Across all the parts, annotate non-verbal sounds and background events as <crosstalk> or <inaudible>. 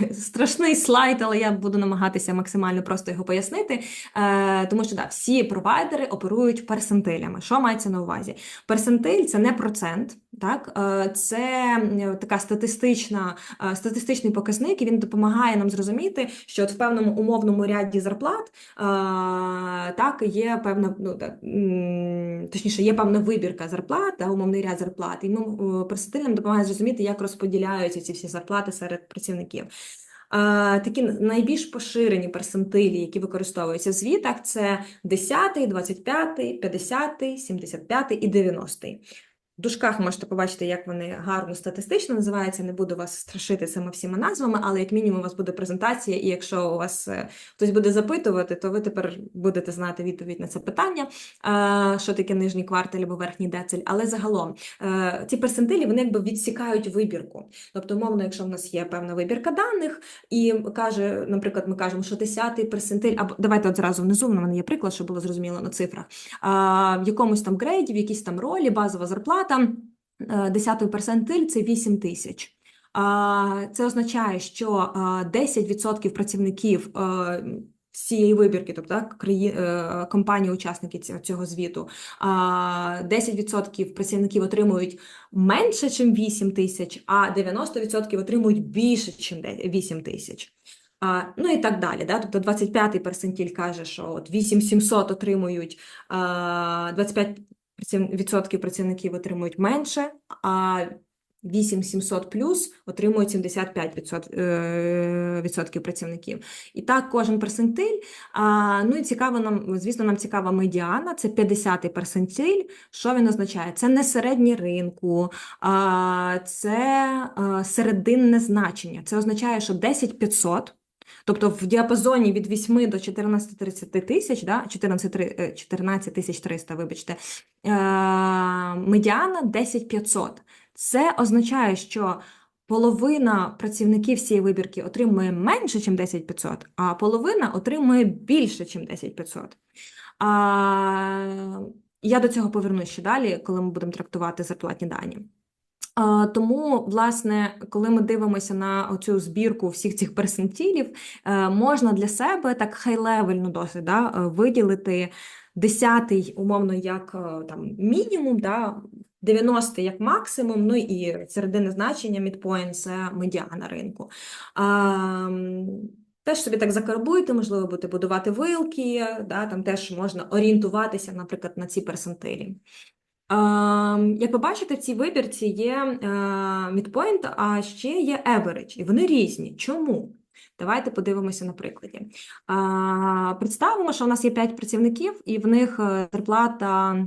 <laughs> страшний слайд, але я буду намагатися максимально просто його пояснити. Е, Тому що да, всі провайдери оперують персентилями. Що мається на увазі? Персентиль це не процент, так? Е, це е, така статистична, е, статистичний показник, і він допомагає нам зрозуміти, що от в певному умовному ряді зарплат е, так, є певна, ну, так, точніше, є певна вибірка зарплат, да, умовний ряд зарплат, і ми, е, персентиль нам допомагає зрозуміти, як розподіляються ці всі зарплати серед працівників. Такі найбільш поширені персентилі, які використовуються в звітах, це 10, 25, 50, 75 і 90. В дужках можете побачити, як вони гарно статистично називаються. Не буду вас страшити цими всіма назвами, але як мінімум у вас буде презентація, і якщо у вас е, хтось буде запитувати, то ви тепер будете знати відповідь на це питання, е, що таке нижній кварталь або верхній дециль. Але загалом е, ці персентилі вони якби відсікають вибірку. Тобто, умовно, якщо в нас є певна вибірка даних, і каже, наприклад, ми кажемо, що 10-й персентиль, або давайте от зразу внизу, в мене є приклад, щоб було зрозуміло на цифрах. В якомусь там грейді, в якійсь там ролі, базова зарплата, е, 10-й персентиль це 8 тисяч. Це означає, що 10% працівників е, всієї вибірки, тобто е, компанії-учасники цього, звіту, 10% працівників отримують менше, ніж 8 тисяч, а 90% отримують більше, ніж 8 тисяч. Ну і так далі. Да? Тобто 25-й персентиль каже, що от 8700 отримують, 25% відсотків працівників отримують менше, а 8700 плюс отримують 75 відсот- е, відсотків працівників. І так кожен персентиль. Ну і цікаво нам, звісно, нам цікава медіана, це 50-й персентиль. Що він означає? Це не середній ринку, це а, серединне значення. Це означає, що 10500 Тобто в діапазоні від 8 до 14-30 тисяч, да, 14 е, 14 тисяч 300, вибачте, е, медіана 10 500. Це означає, що половина працівників цієї вибірки отримує менше, ніж 10 500, а половина отримує більше, ніж 10 500. А, я до цього повернусь ще далі, коли ми будемо трактувати зарплатні дані. Тому, власне, коли ми дивимося на оцю збірку всіх цих персентилів, е, можна для себе так хай-левельно досить да, е, виділити 10-й, умовно, як е, там мінімум, да, 90 як максимум, ну і серединне значення midpoint – це медіана ринку. А, Теж собі так закарбуйте, можливо, будете будувати вилки, да, там теж можна орієнтуватися, наприклад, на ці персентилі. Ем, Як ви бачите, в цій вибірці є е, midpoint, а ще є average, і вони різні. Чому? Давайте подивимося на прикладі. Представимо, що у нас є 5 працівників, і в них е, зарплата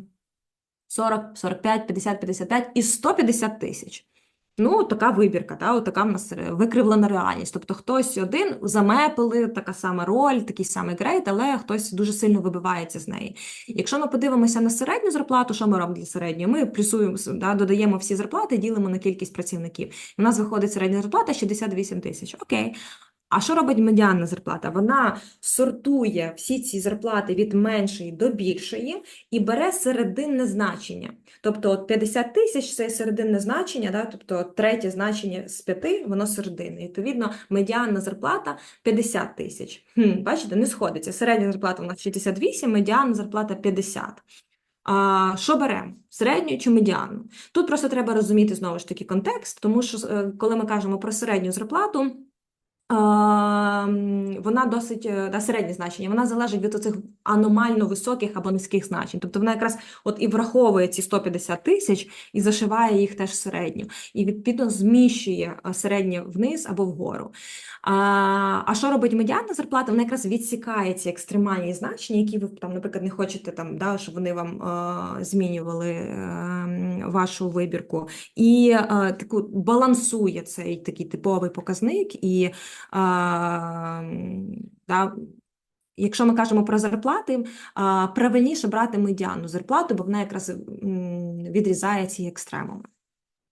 40, 45, 50, 55 і 150 тисяч. Ну, така вибірка, та, от така в нас викривлена реальність. Тобто хтось один замепили, така сама роль, такий самий грейд, але хтось дуже сильно вибивається з неї. Якщо ми подивимося на середню зарплату, що ми робимо для середньої? Ми плюсуємо, да, додаємо всі зарплати, ділимо на кількість працівників. У нас виходить середня зарплата 68 тисяч. Окей. А що робить медіанна зарплата? Вона сортує всі ці зарплати від меншої до більшої і бере серединне значення. Тобто от 50 тисяч це серединне значення, да? тобто третє значення з п'яти, воно серединне. Відповідно, медіанна зарплата 50 тисяч. Хм, бачите, не сходиться. Середня зарплата у нас 68, медіанна зарплата 50. А, що беремо? Середню чи медіанну? Тут просто треба розуміти знову ж таки контекст, тому що е, коли ми кажемо про середню зарплату, Вона досить е, да, середнє значення, вона залежить від оцих аномально високих або низьких значень. Тобто вона якраз от і враховує ці 150 тисяч і зашиває їх теж середньо. І відповідно зміщує е, середнє вниз або вгору. А, а що робить медіанна зарплата? Вона якраз відсікає ці екстремальні значення, які ви там, наприклад, не хочете там, да, щоб вони вам е, змінювали е, вашу вибірку. І е, таку балансує цей такий типовий показник. і а, да, Якщо ми кажемо про зарплати, а, правильніше брати медіану зарплату, бо вона якраз відрізає ці екстремуми.